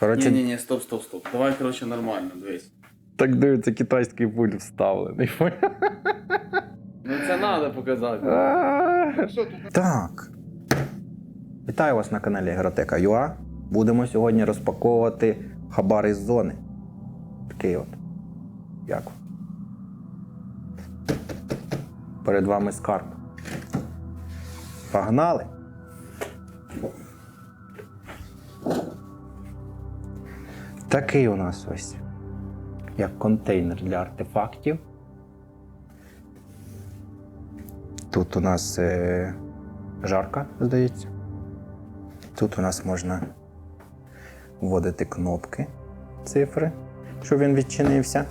Коротше, Ні, ні, ні, стоп, стоп, стоп. Давай, коротше, нормально, дивись. так дивиться, китайський пульт вставлений. Ну це треба показати. Так. Вітаю вас на каналі Гротека Юа. Будемо сьогодні розпаковувати хабар із зони. Такий от. Як? Перед вами скарб. Погнали! Такий у нас ось як контейнер для артефактів. Тут у нас е, жарка, здається. Тут у нас можна вводити кнопки, цифри, щоб він відчинився.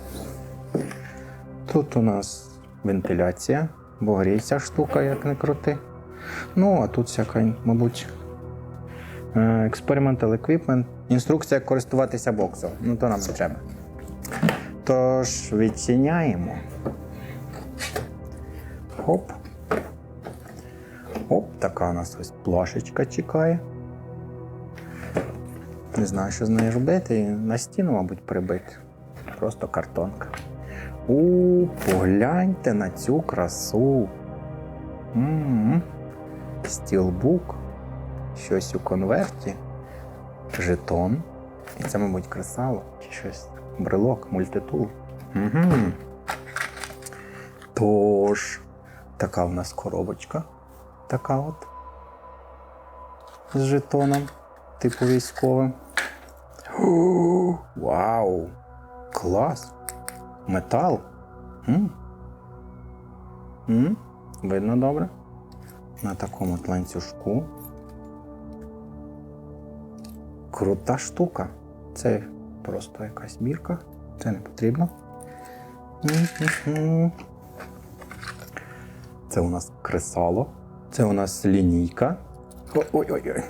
Тут у нас вентиляція, бо гріється штука, як не крути. Ну, а тут всяка, мабуть, е, experimental equipment. Інструкція як користуватися боксом. Ну, то нам не треба. Тож, відчиняємо. Хоп. Оп, така у нас ось плашечка чекає. Не знаю, що з нею робити. На стіну, мабуть, прибити. Просто картонка. У, погляньте на цю красу. М-м. Стілбук. Щось у конверті. Жетон. І це, мабуть, кресало. Чи щось. Брелок, мультитул. Угу. Тож, така в нас коробочка така от з жетоном, типу військовим. Вау! Клас! Метал. М? М? Видно добре? На такому ланцюжку. Крута штука. Це просто якась бірка. Це не потрібно. Це у нас кресало. Це у нас лінійка. Ой-ой-ой.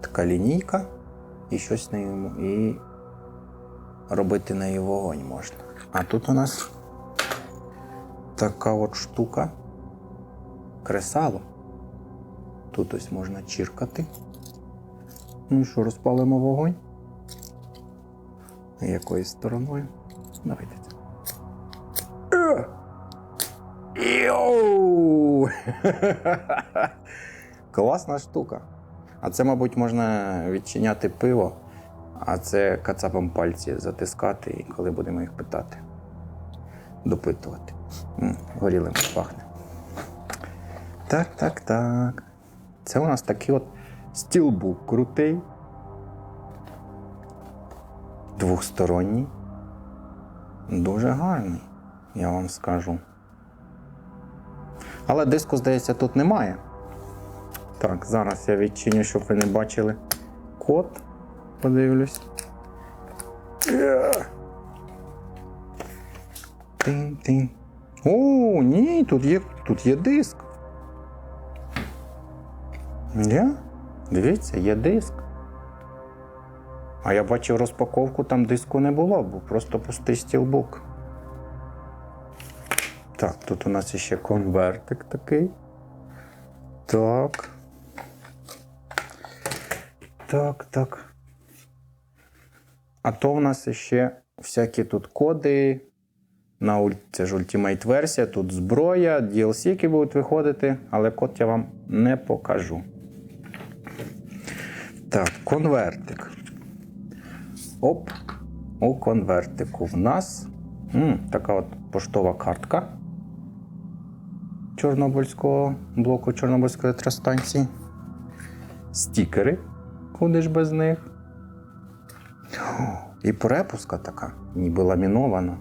Така лінійка. І щось нею. І робити нею вогонь можна. А тут у нас така от штука. Кресало. Тут ось можна чіркати. Ну що, розпалимо вогонь? Якою стороною? Давайте. Е! Йоу! Класна штука. А це, мабуть, можна відчиняти пиво, а це кацапом пальці затискати, і коли будемо їх питати, допитувати. Горілим пахне. Так, так, так. Це у нас такий от стілбук крутий. Двохсторонній. Дуже гарний, я вам скажу. Але диску, здається, тут немає. Так, зараз я відчиню, щоб ви не бачили код. Подивлюсь. Тин-тин. О, ні, тут є, тут є диск. Є? Дивіться, є диск. А я бачив розпаковку, там диску не було, був просто пустий стілбук. Так, тут у нас ще конвертик такий. Так. Так, так. А то в нас ще всякі тут коди. На це ж Ultimate версія, тут зброя, DLC, які будуть виходити, але код я вам не покажу. Так, конвертик. Оп. У конвертику в нас м, така от поштова картка. Чорнобильського блоку Чорнобильської електростанції. Стікери, куди ж без них. І перепуска така, ніби ламінована.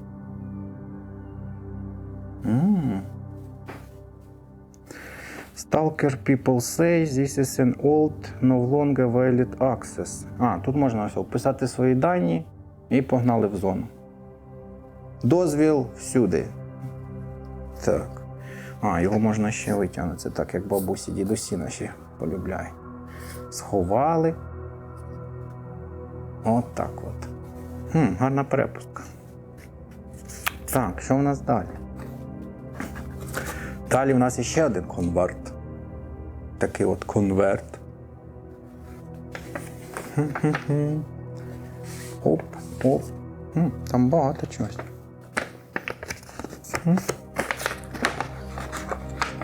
Stalker people say this is an old, no longer valid access. А, тут можна ось вписати свої дані і погнали в зону. Дозвіл всюди. Так. А, його можна ще витягнути. Так, як бабусі, дідусі наші полюбляють. Сховали. От так от. Хм, гарна перепустка. Так, що в нас далі? Далі в нас іще один конверт. Такий от конверт. Оп, оп. Там багато чогось.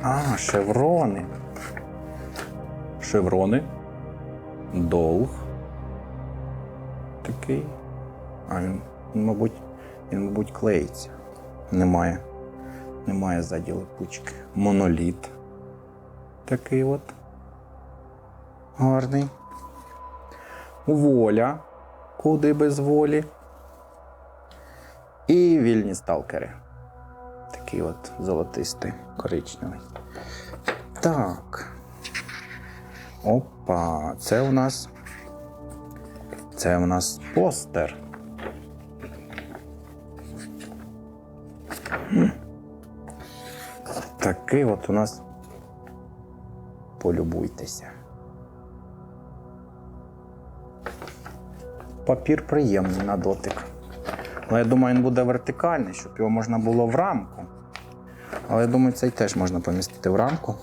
А, шеврони. Шеврони. Долг. Такий. А він, мабуть, він, мабуть, клеїться. Немає. Немає ззаді липучки. Моноліт. Такий от. Гарний. Воля. Куди без волі. І вільні сталкери. Такий от золотистий, коричневий. Так. Опа, це у нас. Це у нас постер. Такий от у нас. Полюбуйтеся. Папір приємний на дотик. Але я думаю, він буде вертикальний, щоб його можна було в рамку. Але я думаю, цей теж можна помістити в рамку.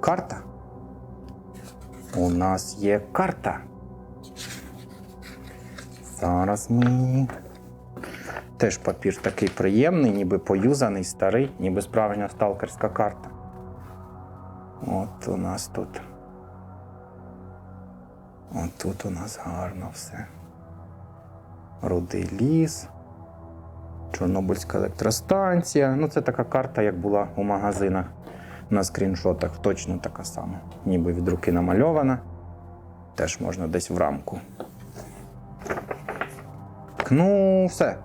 Карта. У нас є карта. Зараз ми. Теж папір такий приємний, ніби поюзаний, старий, ніби справжня сталкерська карта. От у нас тут. От тут у нас гарно все. Рудий ліс, Чорнобильська електростанція. Ну, це така карта, як була у магазинах на скріншотах. Точно така сама. Ніби від руки намальована. Теж можна десь в рамку. Ну, все.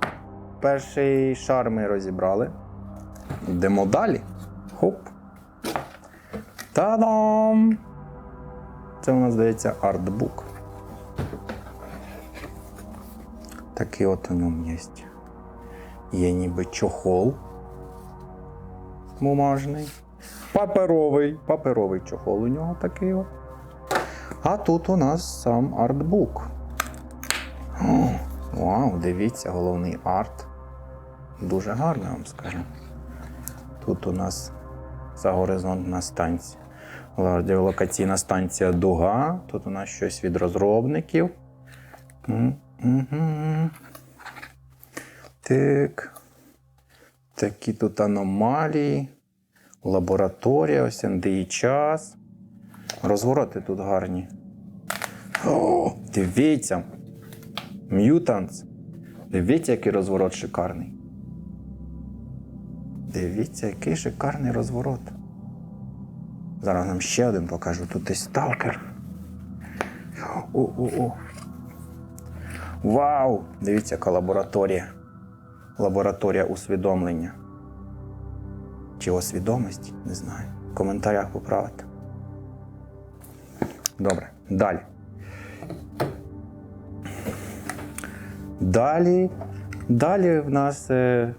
Перший шар ми розібрали. Йдемо далі. Хоп. Та-дам! Це у нас здається артбук. Такий от у ньому є. Є ніби чохол бумажний. Паперовий, паперовий чохол у нього такий от. А тут у нас сам артбук. О, вау, дивіться, головний арт. Дуже гарно, я вам скажу. Тут у нас загоризонтна станція. Радіолокаційна станція Дуга. Тут у нас щось від розробників. Так. Такі тут аномалії. Лабораторія, ось НДІ час. Розвороти тут гарні. О, дивіться. М'ютанс. Дивіться, який розворот шикарний. Дивіться, який шикарний розворот. Зараз нам ще один покажу. Тут і сталкер. О-о-о. Вау! Дивіться, яка лабораторія. Лабораторія усвідомлення. Чи освідомості? Не знаю. В коментарях поправити. Добре, далі. Далі. Далі в нас е,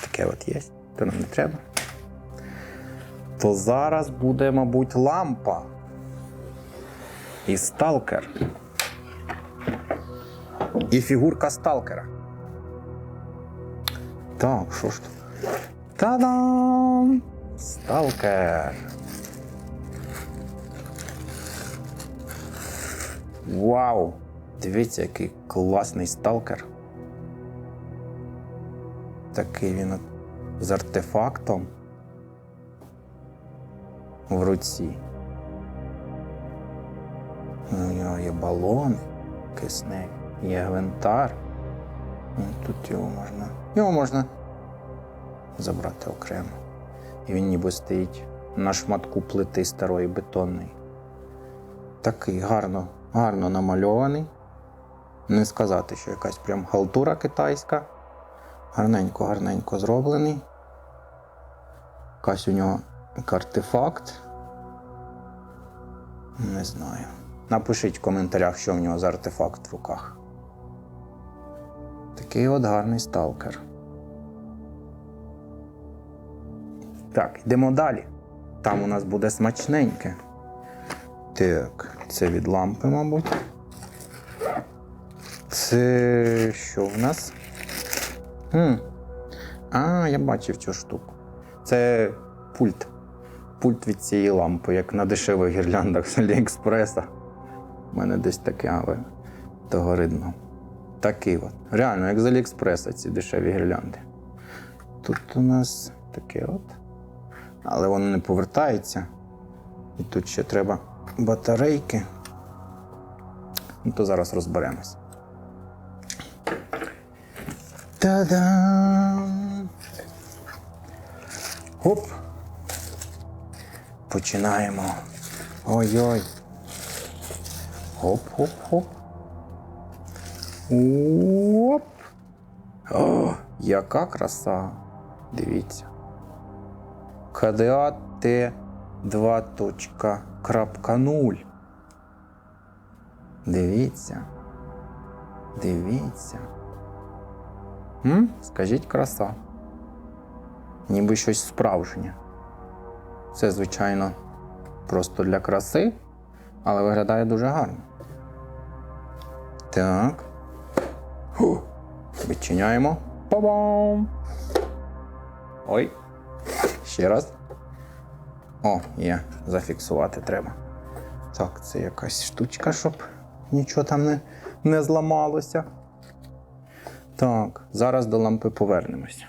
таке от є. То нам не треба. То зараз буде, мабуть, лампа. І сталкер. І фігурка сталкера. Так, що ж тут? Та-дам! Сталкер. Вау! Дивіться, який класний сталкер. Такий він з артефактом в руці. У нього є балон кисневі, є гвинтар. І Тут його можна. Його можна забрати окремо. І він ніби стоїть на шматку плити старої бетонної. Такий гарно, гарно намальований. Не сказати, що якась прям халтура китайська. Гарненько, гарненько зроблений. Якась у нього як артефакт. Не знаю. Напишіть в коментарях, що в нього за артефакт в руках. Такий от гарний сталкер. Так, йдемо далі. Там у нас буде смачненьке. Так, це від лампи, мабуть. Це що в нас? Хм. А, я бачив цю штуку. Це пульт. Пульт від цієї лампи, як на дешевих гірляндах з Аліекспреса. У мене десь таке, але того видно. Такий от. Реально, як з Аліекспреса ці дешеві гірлянди. Тут у нас таке от. Але воно не повертається. І тут ще треба батарейки. Ну, то зараз розберемось. Та-дам! Оп! Починаємо. Ой-ой. Хоп-хоп-хоп. Оп. О, яка краса. Дивіться. КДА Т2.0. Дивіться. Дивіться. М? Скажіть краса. Ніби щось справжнє. Це, звичайно, просто для краси, але виглядає дуже гарно. Так. Фу. Відчиняємо. Па-бам! Ой. Ще раз. О, є. Зафіксувати треба. Так, це якась штучка, щоб нічого там не, не зламалося. Так, зараз до лампи повернемося.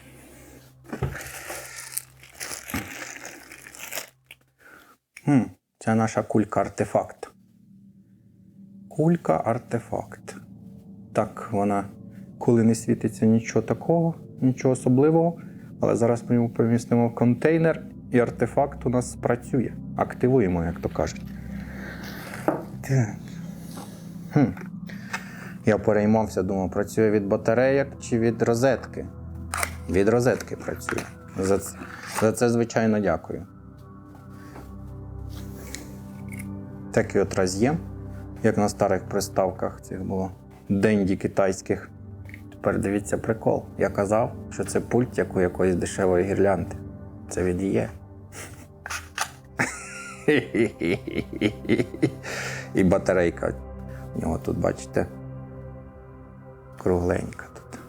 Хм, це наша кулька артефакт. Кулька артефакт. Так, вона, коли не світиться нічого такого, нічого особливого. Але зараз ми його помістимо в контейнер, і артефакт у нас спрацює. Активуємо, як то кажуть. Так. Хм. Я переймався, думав, працює від батарейок чи від розетки. Від розетки працює. За це, за це звичайно, дякую. Такий от роз'єм, як на старих приставках цих було. Денді китайських. Тепер дивіться прикол. Я казав, що це пульт як у якоїсь дешевої гірлянди. Це від є. І батарейка. У нього тут, бачите, кругленька тут.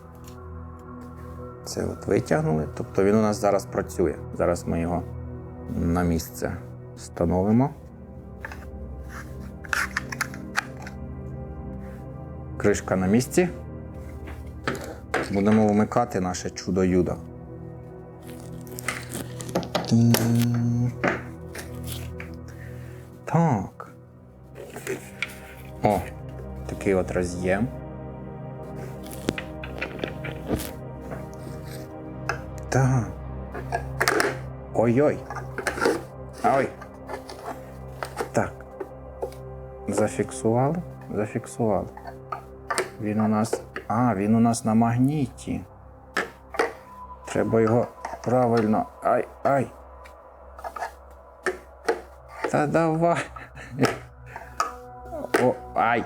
Це от витягнули. Тобто він у нас зараз працює. Зараз ми його на місце встановимо. Кришка на місці. Будемо вмикати наше чудо-юдо. Так. О, такий от роз'єм. Так. Ой-ой. Ой. Так. Зафіксували? Зафіксували. Він у нас. А, він у нас на магніті. Треба його правильно. Ай, ай. Та давай. О, ай.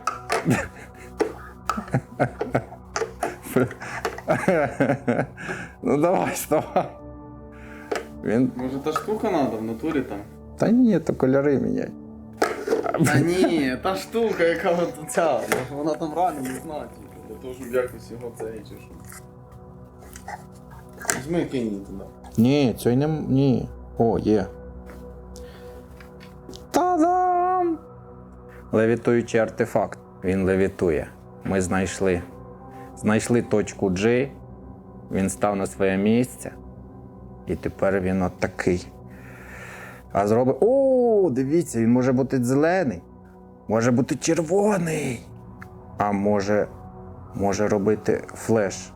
Ну давай, вставай. Він. Може та штука треба в натурі там? Та ні, то кольори міняй. Та ні, та штука, яка от ця. Вона там реально не знає, для того, щоб якось його цей чи що. Візьми кинь її туди. Ні, цього не. м- Ні. О, є. Та-дам! Левітуючий артефакт. Він левітує. Ми знайшли. Знайшли точку G. Він став на своє місце. І тепер він от такий. А зробить. О, дивіться, він може бути зелений. Може бути червоний. А може. Може робити флеш.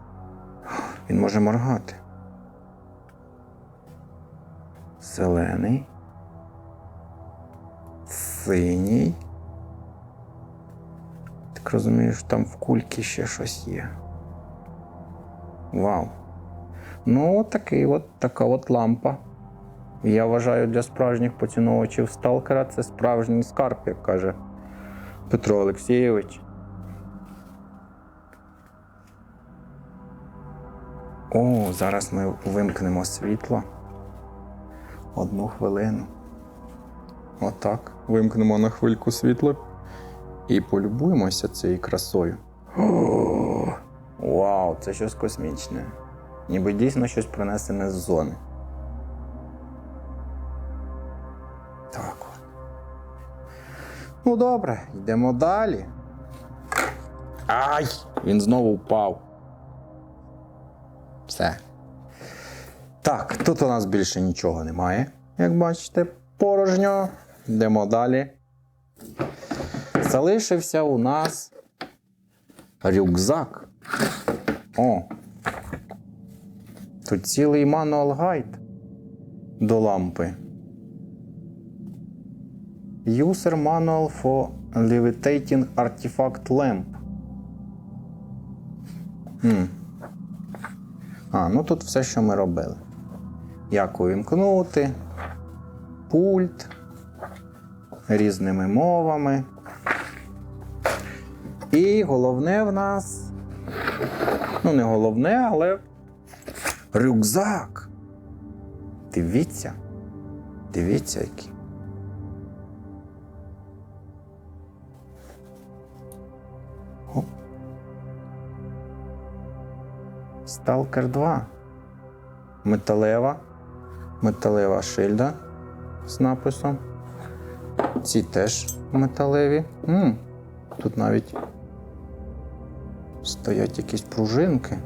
Він може моргати. Зелений. Синій. Так розумієш, там в кульці ще щось є. Вау. Ну, от такий от, така от лампа. Я вважаю, для справжніх поціновувачів сталкера це справжній скарб, як каже Петро Олексійович. О, зараз ми вимкнемо світло. Одну хвилину. Отак. Вимкнемо на хвильку світло і полюбуємося цією красою. О, вау, це щось космічне. Ніби дійсно щось принесене з зони. Так от. Ну добре, йдемо далі. Ай! Він знову впав. Все. Так, тут у нас більше нічого немає. Як бачите, порожньо. Йдемо далі. Залишився у нас рюкзак. О. Тут цілий мануал гайд до лампи. User Manual for Levitating Artifact Lamp. Хм. А, ну тут все, що ми робили. Як увімкнути, пульт різними мовами. І головне в нас. Ну, не головне, але рюкзак. Дивіться. Дивіться, який. Сталкер 2. Металева. Металева шильда з написом. Ці теж металеві. м Тут навіть стоять якісь пружинки.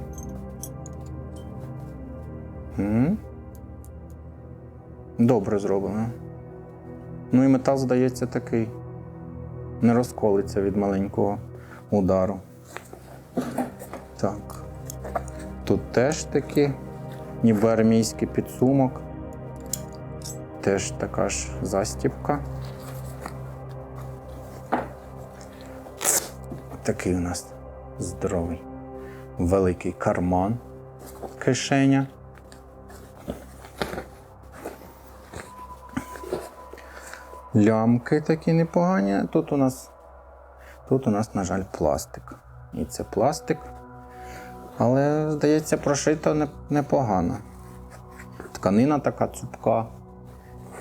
м Добре зроблено. Ну і метал, здається, такий. Не розколиться від маленького удару. Тут теж такі, ніби армійський підсумок. Теж така ж застіпка. Такий у нас здоровий, великий карман, кишеня. Лямки такі непогані. Тут у нас, тут у нас, на жаль, пластик. І це пластик. Але, здається, прошито непогано. Тканина така цупка,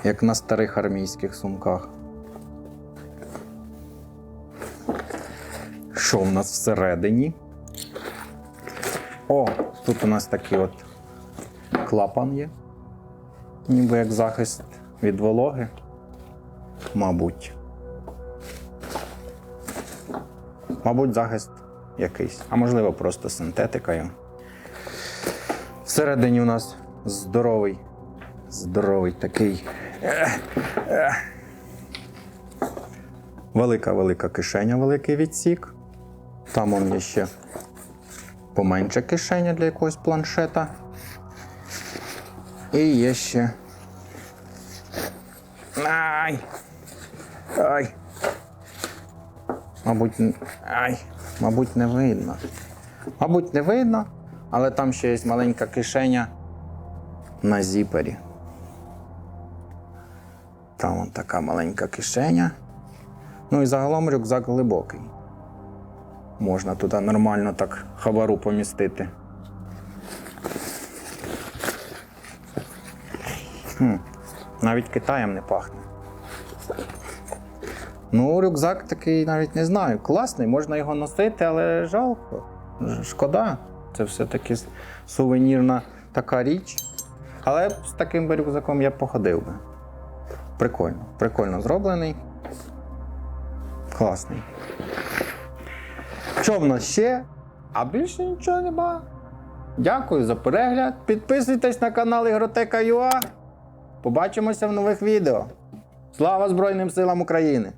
як на старих армійських сумках. Що в нас всередині? О, тут у нас такий от клапан є. Ніби як захист від вологи. Мабуть. Мабуть, захист якийсь, а можливо, просто синтетикою. Всередині у нас здоровий, здоровий такий. Велика-велика кишеня, великий відсік. Там он є ще поменша кишеня для якогось планшета. І є ще. Ай! Ай! Мабуть, ай, мабуть, не видно. Мабуть, не видно, але там ще є маленька кишеня на зіпері. Там вон така маленька кишеня. Ну і загалом рюкзак глибокий. Можна туди нормально так хабару помістити. Хм, навіть Китаєм не пахне. Ну, рюкзак такий навіть не знаю. Класний, можна його носити, але жалко. Шкода. Це все-таки сувенірна така річ. Але з таким би рюкзаком я походив би. Прикольно. Прикольно зроблений. Класний. Що в нас ще? А більше нічого нема. Дякую за перегляд. Підписуйтесь на канал Ігротека.ua. Побачимося в нових відео. Слава Збройним силам України!